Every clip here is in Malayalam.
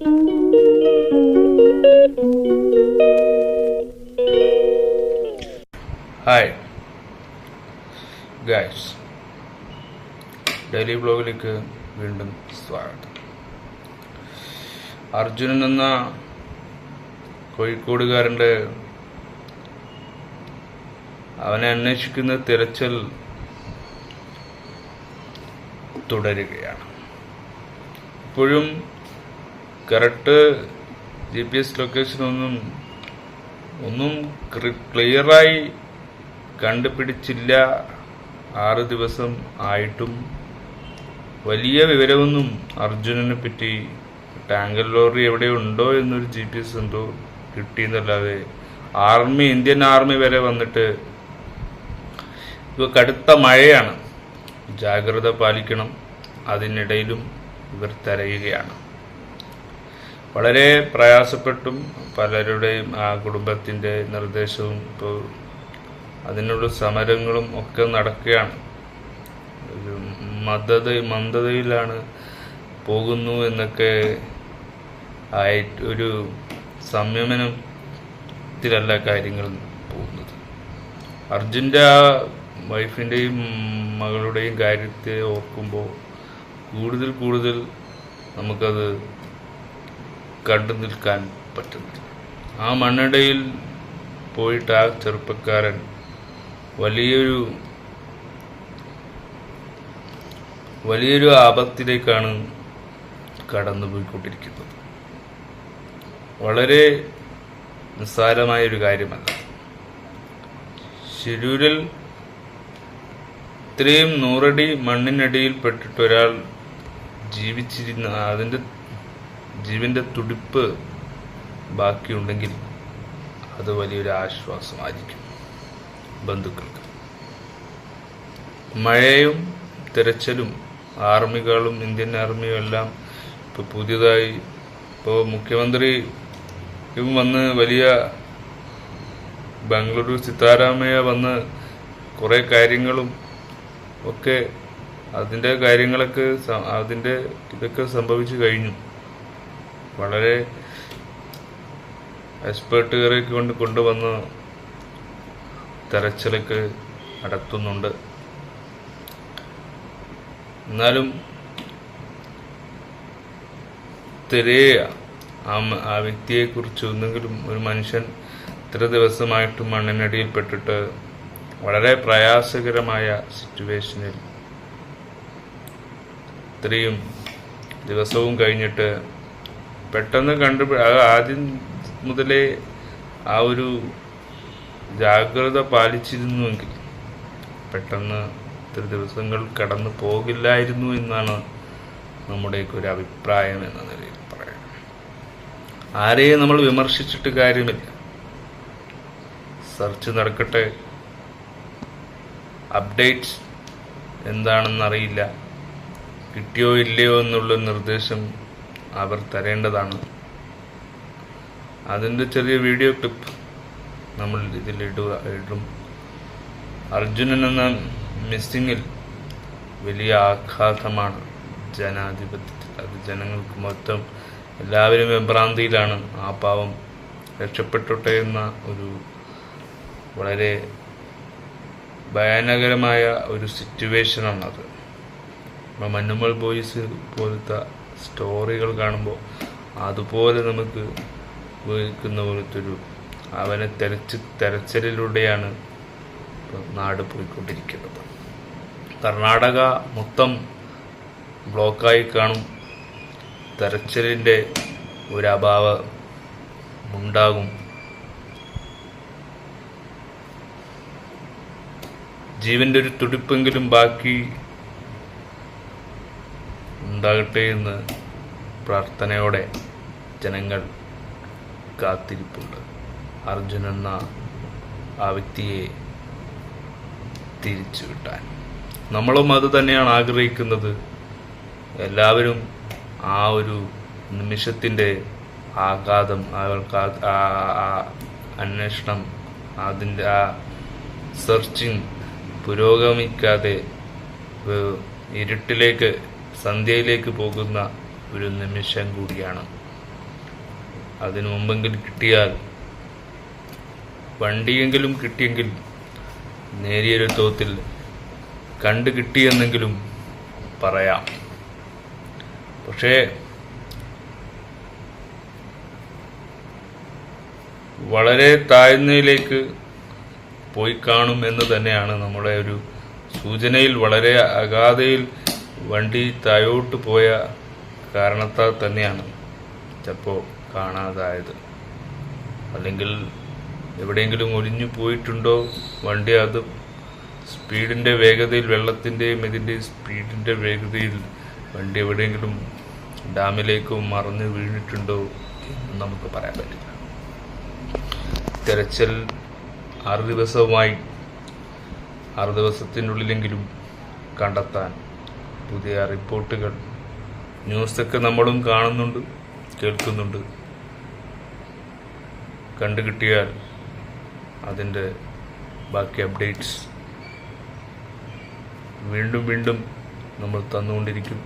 ഹായ് ഗായ്സ് ഡെയിലി ബ്ലോഗിലേക്ക് വീണ്ടും സ്വാഗതം. അർജുനൻ എന്ന കോഴിക്കോടുകാരന്റെ അവനെ അന്വേഷിക്കുന്ന തിരച്ചിൽ തുടരുകയാണ്. ഇപ്പോഴും കറക്റ്റ് ജി പി എസ് ലൊക്കേഷനൊന്നും ഒന്നും ക്ലിയറായി കണ്ടുപിടിച്ചില്ല. ആറ് ദിവസം ആയിട്ടും വലിയ വിവരമൊന്നും അർജുനനെ പറ്റി ടാങ്കർ ലോറി എവിടെ ഉണ്ടോ എന്നൊരു ജി പി എസ് എന്തോ കിട്ടിയെന്നല്ലാതെ ആർമി ഇന്ത്യൻ ആർമി വരെ വന്നിട്ട് ഇപ്പോൾ കടുത്ത മഴയാണ്. ജാഗ്രത പാലിക്കണം. അതിനിടയിലും ഇവർ തരയുകയാണ്. വളരെ പ്രയാസപ്പെട്ടും പലരുടെയും ആ കുടുംബത്തിന്റെ നിർദ്ദേശവും ഇപ്പോൾ അതിനുള്ള സമരങ്ങളും ഒക്കെ നടക്കുകയാണ്. ഒരു മന്ദത മന്ദതയിലാണ് പോകുന്നു എന്നൊക്കെ ആയിട്ട് ഒരു സംയമനത്തിലല്ല കാര്യങ്ങൾ പോകുന്നത്. അർജുന്റെ ആ വൈഫിന്റെയും മകളുടെയും കാര്യത്തെ ഓർക്കുമ്പോൾ കൂടുതൽ കൂടുതൽ നമുക്കത് കണ്ടു നിൽക്കാൻ പറ്റുന്നില്ല. ആ മണ്ണിടയിൽ പോയിട്ട് ആ ചെറുപ്പക്കാരൻ വലിയൊരു വലിയൊരു ആപത്തിലേക്കാണ് കടന്നുപോയിക്കൊണ്ടിരിക്കുന്നത്. വളരെ നിസ്സാരമായൊരു കാര്യമല്ല. ശിരൂരിൽ ഇത്രയും നൂറടി മണ്ണിനടിയിൽ ഒരാൾ ജീവിച്ചിരുന്ന അതിന്റെ ജീവന്റെ തുടിപ്പ് ബാക്കിയുണ്ടെങ്കിൽ അത് വലിയൊരു ആശ്വാസമായിരിക്കും ബന്ധുക്കൾക്ക്. മഴയും തിരച്ചിലും ആർമികളും ഇന്ത്യൻ ആർമിയും എല്ലാം ഇപ്പോൾ പുതിയതായി ഇപ്പോൾ മുഖ്യമന്ത്രി ഇവൻ വന്ന് വലിയ ബാംഗ്ലൂരു സിത്താരാമയ്യ വന്ന് കുറേ കാര്യങ്ങളും ഒക്കെ അതിന്റെ കാര്യങ്ങളൊക്കെ അതിന്റെ ഇതൊക്കെ സംഭവിച്ചു കഴിഞ്ഞു. വളരെ എക്സ്പേർട്ടുകളെ കൊണ്ട് കൊണ്ടുവന്ന് തെരച്ചിലൊക്കെ നടത്തുന്നുണ്ട്. എന്നാലും തിരയ ആ ആ വ്യക്തിയെക്കുറിച്ച് ഒന്നെങ്കിലും ഒരു മനുഷ്യൻ ഇത്ര ദിവസമായിട്ടും മണ്ണിനടിയിൽപ്പെട്ടിട്ട് വളരെ പ്രയാസകരമായ സിറ്റുവേഷനിൽ ഇത്രയും ദിവസവും കഴിഞ്ഞിട്ട് പെട്ടെന്ന് കണ്ടു ആദ്യം മുതലേ ആ ഒരു ജാഗ്രത പാലിച്ചിരുന്നുവെങ്കിൽ പെട്ടെന്ന് ഇത്ര ദിവസങ്ങൾ കടന്നു പോകില്ലായിരുന്നു എന്നാണ് നമ്മുടെയൊക്കെ ഒരു അഭിപ്രായം എന്ന നിലയിൽ പറയാം. ആരെയും നമ്മൾ വിമർശിച്ചിട്ട് കാര്യമില്ല. സെർച്ച് നടക്കട്ടെ. അപ്ഡേറ്റ്സ് എന്താണെന്നറിയില്ല. കിട്ടിയോ ഇല്ലയോ എന്നുള്ള നിർദ്ദേശം അവർ തരേണ്ടതാണ്. അതിന്റെ ചെറിയ വീഡിയോ ക്ലിപ്പ് നമ്മൾ ഇതിൽ ഇടുക ഇടും. അർജുനൻ എന്ന മിസ്സിങ്ങിൽ വലിയ ആഘാതമാണ് ജനാധിപത്യത്തിൽ. അത് ജനങ്ങൾക്ക് മൊത്തം എല്ലാവരും വിഭ്രാന്തിയിലാണ്. ആ പാവം രക്ഷപ്പെട്ടോട്ടെ എന്ന ഒരു വളരെ ഭയാനകരമായ ഒരു സിറ്റുവേഷനാണത് മഞ്ഞുമൽ ബോയ്സ് പോലത്തെ സ്റ്റോറികൾ കാണുമ്പോൾ അതുപോലെ നമുക്ക് ഉപയോഗിക്കുന്ന പോലത്തെ ഒരു അവനെ തെരച്ച് തെരച്ചിലൂടെയാണ് നാട് പോയിക്കൊണ്ടിരിക്കുന്നത്. കർണാടക മൊത്തം ബ്ലോക്കായി കാണും. തെരച്ചിലിന്റെ ഒരു അഭാവം ഉണ്ടാകും ജീവന്റെ ഒരു തുടിപ്പെങ്കിലും ബാക്കി ഉണ്ടാകട്ടെ എന്ന് പ്രാർത്ഥനയോടെ ജനങ്ങൾ കാത്തിരിപ്പുണ്ട്. അർജുൻ എന്ന ആ വ്യക്തിയെ തിരിച്ചു കിട്ടാൻ. നമ്മളും അത് തന്നെയാണ് ആഗ്രഹിക്കുന്നത്. എല്ലാവരും ആ ഒരു നിമിഷത്തിന്റെ ആഘാതം ആ അന്വേഷണം അതിന്റെ ആ സെർച്ചിങ് പുരോഗമിക്കാതെ ഇരുട്ടിലേക്ക് സന്ധ്യയിലേക്ക് പോകുന്ന ഒരു നിമിഷം കൂടിയാണ്. അതിനു മുമ്പെങ്കിലും കിട്ടിയാൽ വണ്ടിയെങ്കിലും കിട്ടിയെങ്കിൽ നേരിയൊരു തോത്തിൽ കണ്ടു കിട്ടിയെന്നെങ്കിലും പറയാം. പക്ഷേ വളരെ താഴ്ന്നയിലേക്ക് പോയി കാണും എന്ന് തന്നെയാണ് നമ്മുടെ ഒരു സൂചനയിൽ വളരെ അഗാധയിൽ വണ്ടി താഴോട്ട് പോയ കാരണത്താൽ തന്നെയാണ് ചിലപ്പോൾ കാണാതായത്. അല്ലെങ്കിൽ എവിടെയെങ്കിലും ഒലിഞ്ഞു പോയിട്ടുണ്ടോ വണ്ടി അത് സ്പീഡിന്റെ വേഗതയിൽ വെള്ളത്തിന്റെയും ഇതിന്റെയും സ്പീഡിന്റെ വേഗതയിൽ വണ്ടി എവിടെയെങ്കിലും ഡാമിലേക്ക് മറന്ന് വീണിട്ടുണ്ടോ എന്ന് നമുക്ക് പറയാൻ പറ്റില്ല. തെരച്ചിൽ ആറ് ദിവസവുമായി ആറ് ദിവസത്തിനുള്ളിലെങ്കിലും കണ്ടെത്താൻ പുതിയ റിപ്പോർട്ടുകൾ. ന്യൂസൊക്കെ നമ്മളും കാണുന്നുണ്ട് കേൾക്കുന്നുണ്ട്. കണ്ടു കിട്ടിയാൽ അതിന്റെ ബാക്കി അപ്ഡേറ്റ്സ് വീണ്ടും വീണ്ടും നമ്മൾ തന്നുകൊണ്ടിരിക്കും.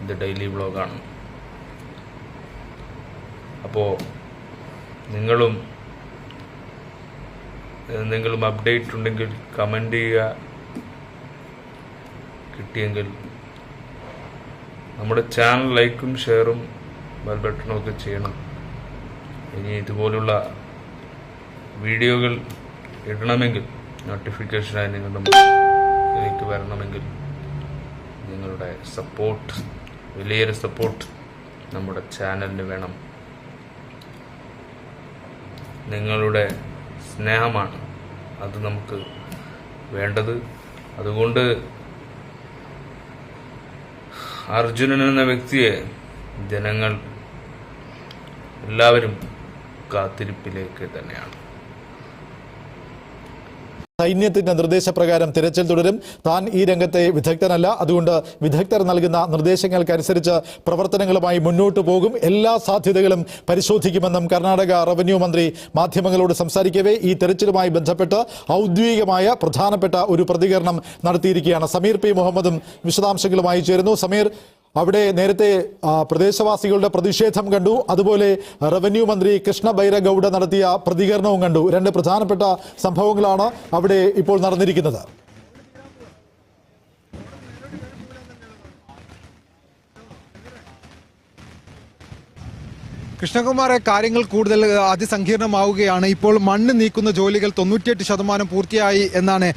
ഇത് ഡെയിലി വ്ളോഗാണ്. അപ്പോൾ നിങ്ങളും എന്തെങ്കിലും അപ്ഡേറ്റ് ഉണ്ടെങ്കിൽ കമന്റ് ചെയ്യുക. കിട്ടിയെങ്കിൽ നമ്മുടെ ചാനൽ ലൈക്കും ഷെയറും ബെൽ ഒക്കെ ചെയ്യണം. ഇനി ഇതുപോലുള്ള വീഡിയോകൾ ഇടണമെങ്കിൽ നോട്ടിഫിക്കേഷനായി നിങ്ങളുടെ എനിക്ക് വരണമെങ്കിൽ നിങ്ങളുടെ സപ്പോർട്ട് വലിയൊരു സപ്പോർട്ട് നമ്മുടെ ചാനലിന് വേണം. നിങ്ങളുടെ സ്നേഹമാണ് അത് നമുക്ക് വേണ്ടത്. അതുകൊണ്ട് അർജുനൻ എന്ന വ്യക്തിയെ ജനങ്ങൾ എല്ലാവരും കാത്തിരിപ്പിലേക്ക് തന്നെയാണ്. സൈന്യത്തിന്റെ നിർദ്ദേശപ്രകാരം തിരച്ചിൽ തുടരും. താൻ ഈ രംഗത്തെ വിദഗ്ധനല്ല. അതുകൊണ്ട് വിദഗ്ധർ നൽകുന്ന നിർദ്ദേശങ്ങൾക്കനുസരിച്ച് പ്രവർത്തനങ്ങളുമായി മുന്നോട്ട് പോകും. എല്ലാ സാധ്യതകളും പരിശോധിക്കുമെന്നും കർണാടക റവന്യൂ മന്ത്രി മാധ്യമങ്ങളോട് സംസാരിക്കവേ ഈ തെരച്ചിലുമായി ബന്ധപ്പെട്ട് ഔദ്യോഗികമായ പ്രധാനപ്പെട്ട ഒരു പ്രതികരണം നടത്തിയിരിക്കുകയാണ്. സമീർ പി. മുഹമ്മദും വിശദാംശങ്ങളുമായി ചേരുന്നു. സമീർ അവിടെ നേരത്തെ പ്രദേശവാസികളുടെ പ്രതിഷേധം കണ്ടു. അതുപോലെ റവന്യൂ മന്ത്രി കൃഷ്ണ ബൈരഗൌഡ നടത്തിയ പ്രതികരണവും കണ്ടു. രണ്ട് പ്രധാനപ്പെട്ട സംഭവങ്ങളാണ് അവിടെ ഇപ്പോൾ നടന്നിരിക്കുന്നത്. കൃഷ്ണകുമാറെ കാര്യങ്ങൾ കൂടുതൽ അതിസങ്കീർണമാവുകയാണ്. ഇപ്പോൾ മണ്ണ് നീക്കുന്ന ജോലികൾ തൊണ്ണൂറ്റിയെട്ട് ശതമാനം പൂർത്തിയായി എന്നാണ്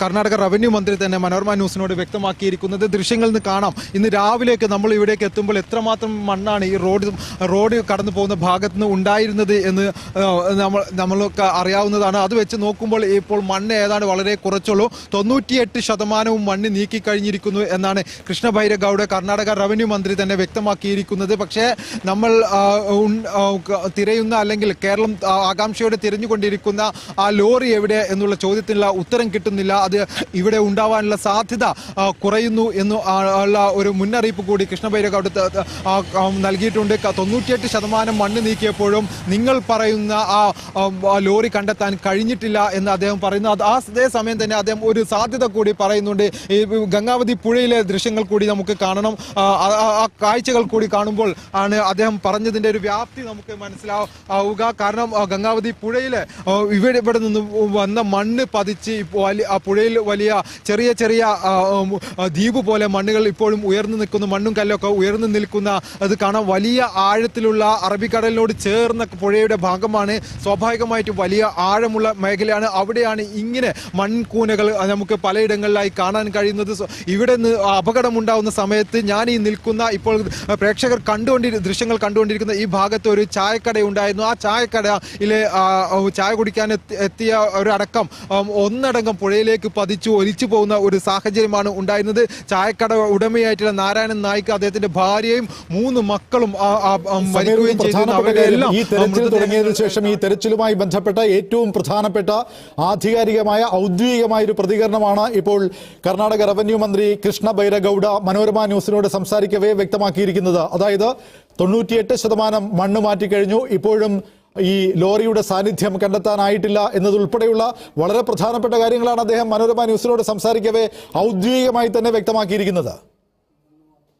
കർണാടക റവന്യൂ മന്ത്രി തന്നെ മനോരമ ന്യൂസിനോട് വ്യക്തമാക്കിയിരിക്കുന്നത്. ദൃശ്യങ്ങളിൽ നിന്ന് കാണാം. ഇന്ന് രാവിലെയൊക്കെ നമ്മൾ ഇവിടേക്ക് എത്തുമ്പോൾ എത്രമാത്രം മണ്ണാണ് ഈ റോഡ് റോഡ് കടന്നു പോകുന്ന ഭാഗത്ത് നിന്ന് ഉണ്ടായിരുന്നത് എന്ന് നമ്മൾ നമ്മൾക്ക് അറിയാവുന്നതാണ്. അത് വെച്ച് നോക്കുമ്പോൾ ഇപ്പോൾ മണ്ണ് ഏതാണ്ട് വളരെ കുറച്ചുള്ളൂ. തൊണ്ണൂറ്റിയെട്ട് ശതമാനവും മണ്ണ് നീക്കി കഴിഞ്ഞിരിക്കുന്നു എന്നാണ് കൃഷ്ണ ബൈരഗൌഡ കർണാടക റവന്യൂ മന്ത്രി തന്നെ വ്യക്തമാക്കിയിരിക്കുന്നത്. പക്ഷേ നമ്മൾ തിരയുന്ന അല്ലെങ്കിൽ കേരളം ആകാംക്ഷയോടെ തിരഞ്ഞുകൊണ്ടിരിക്കുന്ന ആ ലോറി എവിടെ എന്നുള്ള ചോദ്യത്തിനുള്ള ഉത്തരം കിട്ടുന്നില്ല. അത് ഇവിടെ ഉണ്ടാവാനുള്ള സാധ്യത കുറയുന്നു എന്ന് ഉള്ള ഒരു മുന്നറിയിപ്പ് കൂടി കൃഷ്ണഭൈരവ് അവിടെ ത- ത- ആ, ആ, നൽകിയിട്ടുണ്ട്. തൊണ്ണൂറ്റിയെട്ട് ശതമാനം മണ്ണ് നീക്കിയപ്പോഴും നിങ്ങൾ പറയുന്ന ആ ലോറി കണ്ടെത്താൻ കഴിഞ്ഞിട്ടില്ല എന്ന് അദ്ദേഹം പറയുന്നു. അത് ആ അതേ സമയം തന്നെ അദ്ദേഹം ഒരു സാധ്യത കൂടി പറയുന്നുണ്ട്. ഈ ഗംഗാവതി പുഴയിലെ ദൃശ്യങ്ങൾ കൂടി നമുക്ക് കാണണം. ആ, കാഴ്ചകൾ കൂടി കാണുമ്പോൾ ആണ് അദ്ദേഹം പറഞ്ഞതിന്റെ ഒരു വ്യാപ്തി നമുക്ക് മനസ്സിലാവുക. കാരണം ഗംഗാവതി പുഴയിലെ ഇവിടെ ഇവിടെ നിന്ന് വന്ന മണ്ണ് പതിച്ച് ആ പുഴയിൽ വലിയ ചെറിയ ചെറിയ ദ്വീപ് പോലെ മണ്ണുകൾ ഇപ്പോഴും ഉയർന്നു നിൽക്കുന്ന. മണ്ണും കല്ലൊക്കെ ഉയർന്നു നിൽക്കുന്ന അത് കാണാം വലിയ ആഴത്തിലുള്ള അറബിക്കടലിനോട് ചേർന്ന പുഴയുടെ ഭാഗമാണ്. സ്വാഭാവികമായിട്ടും വലിയ ആഴമുള്ള മേഖലയാണ്. അവിടെയാണ് ഇങ്ങനെ മൺകൂനകൾ നമുക്ക് പലയിടങ്ങളിലായി കാണാൻ കഴിയുന്നത്. ഇവിടെ നിന്ന് അപകടമുണ്ടാവുന്ന സമയത്ത് ഞാൻ ഈ നിൽക്കുന്ന ഇപ്പോൾ പ്രേക്ഷകർ കണ്ടുകൊണ്ടി ദൃശ്യങ്ങൾ കണ്ടുകൊണ്ടിരിക്കുന്ന ഈ ഭാഗത്ത് ഒരു ചായക്കട ഉണ്ടായിരുന്നു. ആ ചായക്കടയിലെ ചായ കുടിക്കാൻ എത്തിയ ഒരടക്കം ഒന്നടങ്കം പുഴയിലേക്ക് പതിച്ചു ഒലിച്ചു പോകുന്ന ഒരു സാഹചര്യമാണ് ഉണ്ടായിരുന്നത്. ചായക്കട ഉടമയായിട്ടുള്ള നാരായണൻ നായിക്ക് അദ്ദേഹത്തിന്റെ ഭാര്യയും മൂന്ന് മക്കളും മരിക്കുകയും എല്ലാം ഈ തെരച്ചിൽ തുടങ്ങിയതിനു ശേഷം ഈ തെരച്ചിലുമായി ബന്ധപ്പെട്ട ഏറ്റവും പ്രധാനപ്പെട്ട ആധികാരികമായ ഔദ്യോഗികമായ ഒരു പ്രതികരണമാണ് ഇപ്പോൾ കർണാടക റവന്യൂ മന്ത്രി കൃഷ്ണ ബൈരഗൌഡ മനോരമ ന്യൂസിനോട് സംസാരിക്കവേ വ്യക്തമാക്കിയിരിക്കുന്നത്. അതായത് തൊണ്ണൂറ്റിയെട്ട് ശതമാനം മണ്ണ് മാറ്റിക്കഴിഞ്ഞു ഇപ്പോഴും ഈ ലോറിയുടെ സാന്നിധ്യം കണ്ടെത്താനായിട്ടില്ല എന്നതുൾപ്പെടെയുള്ള വളരെ പ്രധാനപ്പെട്ട കാര്യങ്ങളാണ് അദ്ദേഹം മനോരമ ന്യൂസിനോട് സംസാരിക്കവേ ഔദ്യോഗികമായി തന്നെ വ്യക്തമാക്കിയിരിക്കുന്നത്.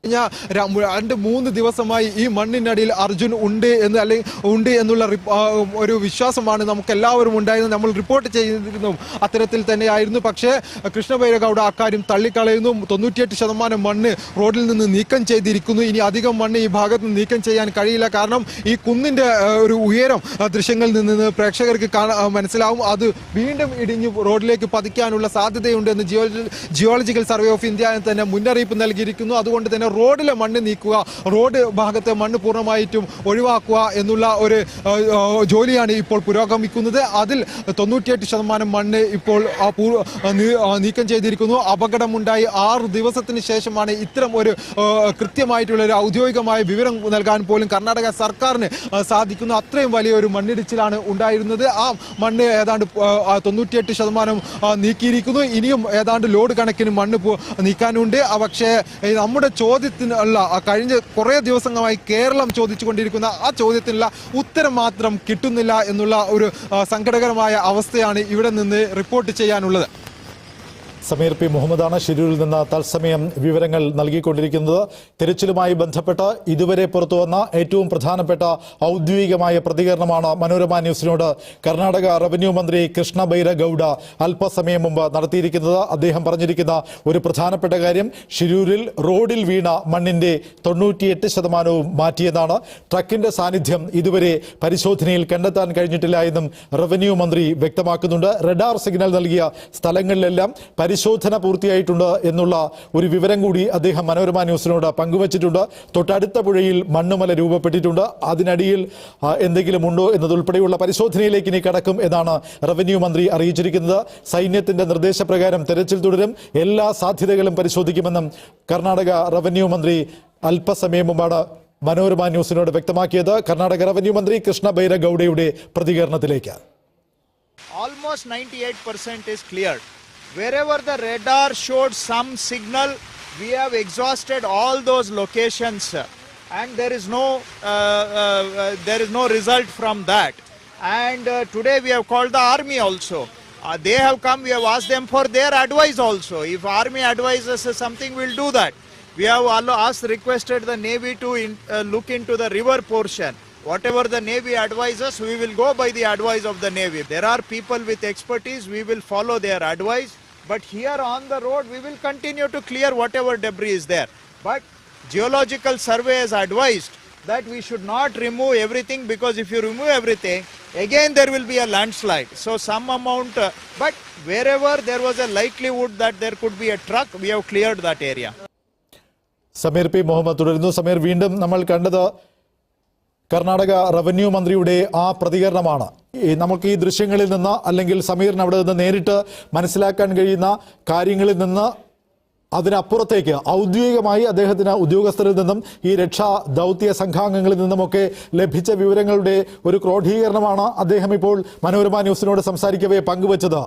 രണ്ട് മൂന്ന് ദിവസമായി ഈ മണ്ണിനടിയിൽ അർജുൻ ഉണ്ട് എന്ന് അല്ലെങ്കിൽ ഉണ്ട് എന്നുള്ള ഒരു വിശ്വാസമാണ് നമുക്ക് എല്ലാവരും ഉണ്ടായിരുന്നത്. നമ്മൾ റിപ്പോർട്ട് ചെയ്തിരുന്നു. അത്തരത്തിൽ തന്നെയായിരുന്നു. പക്ഷേ കൃഷ്ണഭൈരഗൌഡ അക്കാര്യം തള്ളിക്കളയുന്നു. തൊണ്ണൂറ്റിയെട്ട് ശതമാനം മണ്ണ് റോഡിൽ നിന്ന് നീക്കം ചെയ്തിരിക്കുന്നു. ഇനി അധികം മണ്ണ് ഈ ഭാഗത്ത് നിന്ന് നീക്കം ചെയ്യാൻ കഴിയില്ല. കാരണം ഈ കുന്നിന്റെ ഒരു ഉയരം ദൃശ്യങ്ങളിൽ നിന്ന് പ്രേക്ഷകർക്ക് മനസ്സിലാവും. അത് വീണ്ടും ഇടിഞ്ഞ് റോഡിലേക്ക് പതിക്കാനുള്ള സാധ്യതയുണ്ട് എന്ന് geology geological survey of India തന്നെ മുന്നറിയിപ്പ് നൽകിയിരിക്കുന്നു. അതുകൊണ്ട് തന്നെ റോഡിലെ മണ്ണ് നീക്കുക റോഡ് ഭാഗത്തെ മണ്ണ് പൂർണമായിട്ടും ഒഴിവാക്കുക എന്നുള്ള ഒരു ജോലിയാണ് ഇപ്പോൾ പുരോഗമിക്കുന്നത്. അതിൽ തൊണ്ണൂറ്റിയെട്ട് ശതമാനം മണ്ണ് ഇപ്പോൾ നീക്കം ചെയ്തിരിക്കുന്നു. അപകടമുണ്ടായി ആറ് ദിവസത്തിന് ശേഷമാണ് ഇത്തരം ഒരു കൃത്യമായിട്ടുള്ള ഒരു ഔദ്യോഗികമായ വിവരം നൽകാൻ പോലും കർണാടക സർക്കാരിന് സാധിക്കുന്നു. അത്രയും വലിയൊരു മണ്ണിടിച്ചിലാണ് ഉണ്ടായിരുന്നത്. ആ മണ്ണ് ഏതാണ്ട് തൊണ്ണൂറ്റിയെട്ട് ശതമാനം നീക്കിയിരിക്കുന്നു. ഇനിയും ഏതാണ്ട് ലോഡ് കണക്കിന് മണ്ണ് നീക്കാനുണ്ട്. പക്ഷേ നമ്മുടെ നമ്മുടെ ചോദ്യത്തിനുള്ള കഴിഞ്ഞ കുറേ ദിവസങ്ങളായി കേരളം ചോദിച്ചുകൊണ്ടിരിക്കുന്ന ആ ചോദ്യത്തിനുള്ള ഉത്തരം മാത്രം കിട്ടുന്നില്ല എന്നുള്ള ഒരു സങ്കടകരമായ അവസ്ഥയാണ് ഇവിടെ നിന്ന് റിപ്പോർട്ട് ചെയ്യാനുള്ളത്. സമീർ പി മുഹമ്മദാണ് ഷിരൂരിൽ നിന്ന് തത്സമയം വിവരങ്ങൾ നൽകിക്കൊണ്ടിരിക്കുന്നത്. തിരച്ചിലുമായി ബന്ധപ്പെട്ട് ഇതുവരെ പുറത്തുവന്ന ഏറ്റവും പ്രധാനപ്പെട്ട ഔദ്യോഗികമായ പ്രതികരണമാണ് മനോരമ ന്യൂസിനോട് കർണാടക റവന്യൂ മന്ത്രി കൃഷ്ണ ബൈരഗൌഡ അല്പസമയം മുമ്പ് നടത്തിയിരിക്കുന്നത്. അദ്ദേഹം പറഞ്ഞിരിക്കുന്ന ഒരു പ്രധാനപ്പെട്ട കാര്യം ഷിരൂരിൽ റോഡിൽ വീണ മണ്ണിന്റെ തൊണ്ണൂറ്റിയെട്ട് ശതമാനവും മാറ്റിയെന്നാണ്. ട്രക്കിന്റെ സാന്നിധ്യം ഇതുവരെ പരിശോധനയിൽ കണ്ടെത്താൻ കഴിഞ്ഞിട്ടില്ല എന്നും റവന്യൂ മന്ത്രി വ്യക്തമാക്കുന്നുണ്ട്. റഡാർ സിഗ്നൽ നൽകിയ സ്ഥലങ്ങളിലെല്ലാം പരിശോധന പൂർത്തിയായിട്ടുണ്ട് എന്നുള്ള ഒരു വിവരം കൂടി അദ്ദേഹം മനോരമ ന്യൂസിനോട് പങ്കുവച്ചിട്ടുണ്ട്. തൊട്ടടുത്ത പുഴയിൽ മണ്ണുമല രൂപപ്പെട്ടിട്ടുണ്ട്. അതിനടിയിൽ എന്തെങ്കിലും ഉണ്ടോ എന്നതുൾപ്പെടെയുള്ള പരിശോധനയിലേക്ക് ഇനി കടക്കും എന്നാണ് റവന്യൂ മന്ത്രി അറിയിച്ചിരിക്കുന്നത്. സൈന്യത്തിന്റെ നിർദ്ദേശപ്രകാരം തെരച്ചിൽ തുടരും. എല്ലാ സാധ്യതകളും പരിശോധിക്കുമെന്നും കർണാടക റവന്യൂ മന്ത്രി അല്പസമയം മുമ്പാണ് മനോരമ ന്യൂസിനോട് വ്യക്തമാക്കിയത്. കർണാടക റവന്യൂ മന്ത്രി കൃഷ്ണ ബൈരഗൌഡയുടെ പ്രതികരണത്തിലേക്ക്. Almost 98% is cleared. Wherever the radar showed some signal, we have exhausted all those locations, and there is no uh, uh, uh, there is no result from that. And uh, today we have called the army also. Uh, they have come. We have asked them for their advice also. If army advises something, we'll do that. We have all asked, requested the Navy to in, look into the river portion. Whatever the Navy advises, we will go by the advice of the Navy. There are people with expertise, we will follow their advice. But here on the road, we will continue to clear whatever debris is there. But geological survey has advised that we should not remove everything because if you remove everything, again there will be a landslide. So some amount, uh, but wherever there was a likelihood that there could be a truck, we have cleared that area. Sameer P Muhammad തുടരുന്നു സമീർ വീണ്ടും നമ്മൾ കണ്ടത് കർണാടക റവന്യൂ മന്ത്രിയുടെ ആ പ്രതികരണമാണ്. നമുക്ക് ഈ ദൃശ്യങ്ങളിൽ നിന്ന് അല്ലെങ്കിൽ സമീറിന് അവിടെ നിന്ന് നേരിട്ട് മനസ്സിലാക്കാൻ കഴിയുന്ന കാര്യങ്ങളിൽ നിന്ന് അതിനപ്പുറത്തേക്ക് ഔദ്യോഗികമായി അദ്ദേഹത്തിന് ഉദ്യോഗസ്ഥരിൽ നിന്നും ഈ രക്ഷാ ദൗത്യ സംഘാംഗങ്ങളിൽ നിന്നുമൊക്കെ ലഭിച്ച വിവരങ്ങളുടെ ഒരു ക്രോഡീകരണമാണ് അദ്ദേഹം ഇപ്പോൾ മനോരമ ന്യൂസിനോട് സംസാരിക്കവേ പങ്കുവച്ചത്.